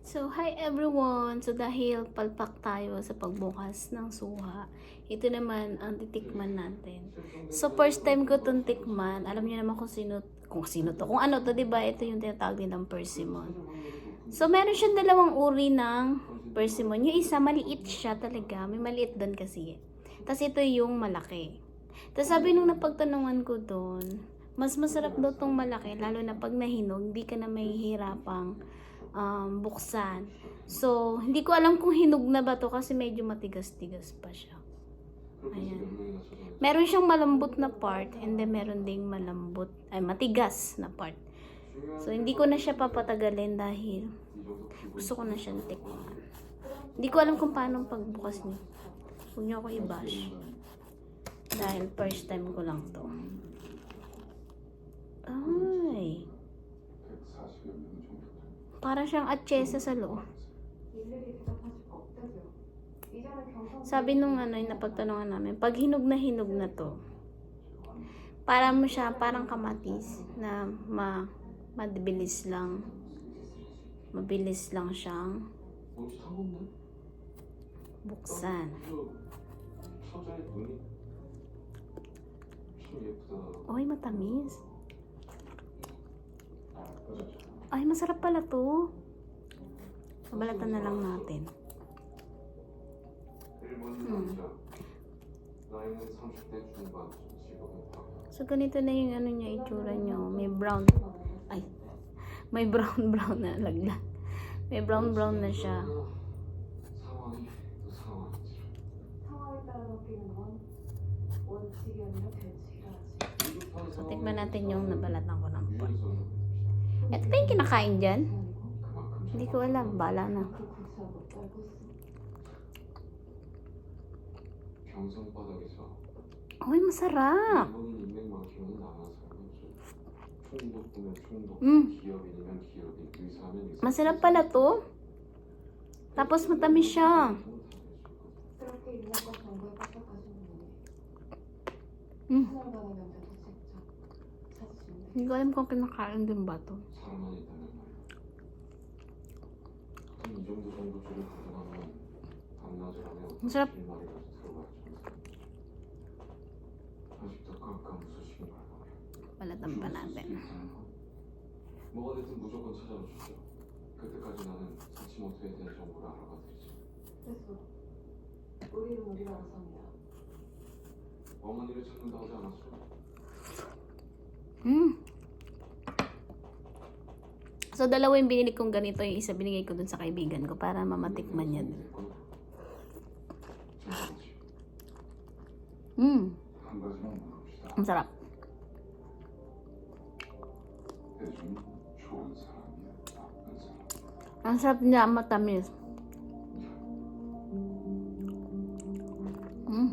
So, hi everyone! So, dahil palpak tayo sa pagbukas ng suha, ito naman ang titikman natin. So, first time ko itong tikman. Alam niyo naman kung sino, kung sino to. Kung ano to, di ba? Ito yung tinatawag nilang persimmon. So, meron siyang dalawang uri ng persimmon. Yung isa, maliit siya talaga. May maliit doon kasi. Tapos, ito yung malaki. Tapos, sabi nung napagtanungan ko doon, mas masarap daw tong malaki, lalo na pag nahinog, hindi ka na mahihirapang um, buksan. So, hindi ko alam kung hinog na ba to kasi medyo matigas-tigas pa siya. Ayan. Meron siyang malambot na part and then meron ding malambot, ay matigas na part. So, hindi ko na siya papatagalin dahil gusto ko na siyang tikman. Hindi ko alam kung paano pagbukas niyo. Huwag niyo ako i-bash. Dahil first time ko lang to. Ay. Para siyang atsesa sa loob. Sabi nung ano, yung napagtanungan namin, pag hinog na hinog na to, para mo siya parang kamatis na ma mabilis lang mabilis lang siyang buksan. Oy, matamis. Ay, masarap pala to. Balatan na lang natin. Hmm. So, ganito na yung ano niya, itsura niya. May brown. Ay. May brown-brown na laglag. May brown-brown na siya. So, tikman natin yung nabalatan ko ng pork. Ito ba yung kinakain dyan? Hindi ko alam. Bala na. Uy, masarap! Mm. Masarap pala to. Tapos matamis siya. Mm. 이거 햄버거나 가는 데 맛도. 셉. 빨랐던 빨랐대. 뭐가 됐든 무조건 찾아와 주시오. 그때까지 나는 사치모토에 대한 정보를 알아가 드리지. 됐어. 우리는 우리가 알아서 합니다. 어머니를 찾는다 하지 않았어? Mm. So, dalawa yung binili kong ganito. Yung isa binigay ko dun sa kaibigan ko para mamatikman niya dun. Mm. Ang sarap. Ang sarap niya, matamis. Mm.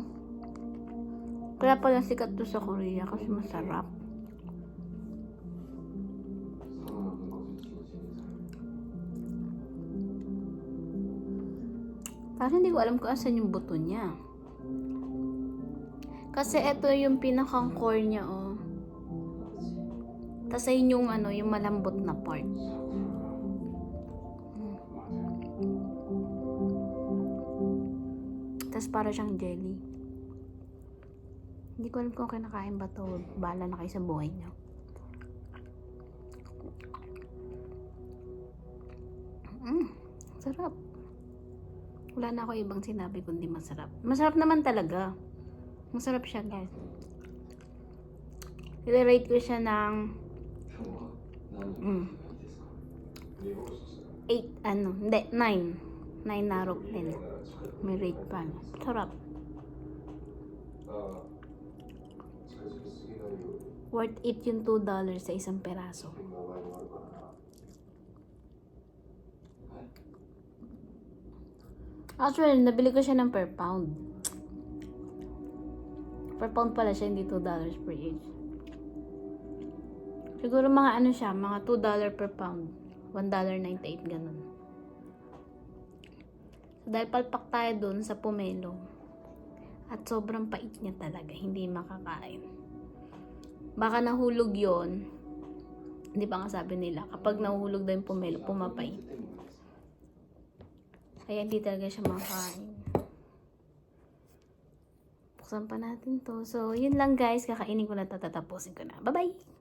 Kaya pala sikat to sa Korea kasi masarap. 사람. Kasi hindi ko alam kung asan yung buto niya. Kasi ito yung pinakang core niya, oh. Tapos ayun yung ano, yung malambot na part. Tapos para siyang jelly. Hindi ko alam kung kinakain ba to. Bala na kayo sa buhay niyo. Mm, sarap. Wala na ako ibang sinabi kundi masarap. Masarap naman talaga. Masarap siya, guys. I-rate ko siya ng mm, 8, ano, hindi, 9. 9 na rock din. May rate pa. Sarap. Worth it yung $2 sa isang peraso. Actually, nabili ko siya ng per pound. Per pound pala siya, hindi 2 dollars per each. Siguro mga ano siya, mga 2 dollar per pound. 1 dollar 98 ganun. So, dahil palpak tayo dun sa pomelo. At sobrang pait niya talaga, hindi makakain. Baka nahulog yon Hindi ba nga sabi nila, kapag nahuhulog daw yung pomelo, pumapait. Kaya hindi talaga siya makain. Buksan pa natin to. So, yun lang guys. Kakainin ko na to. Tatapusin ko na. Bye-bye!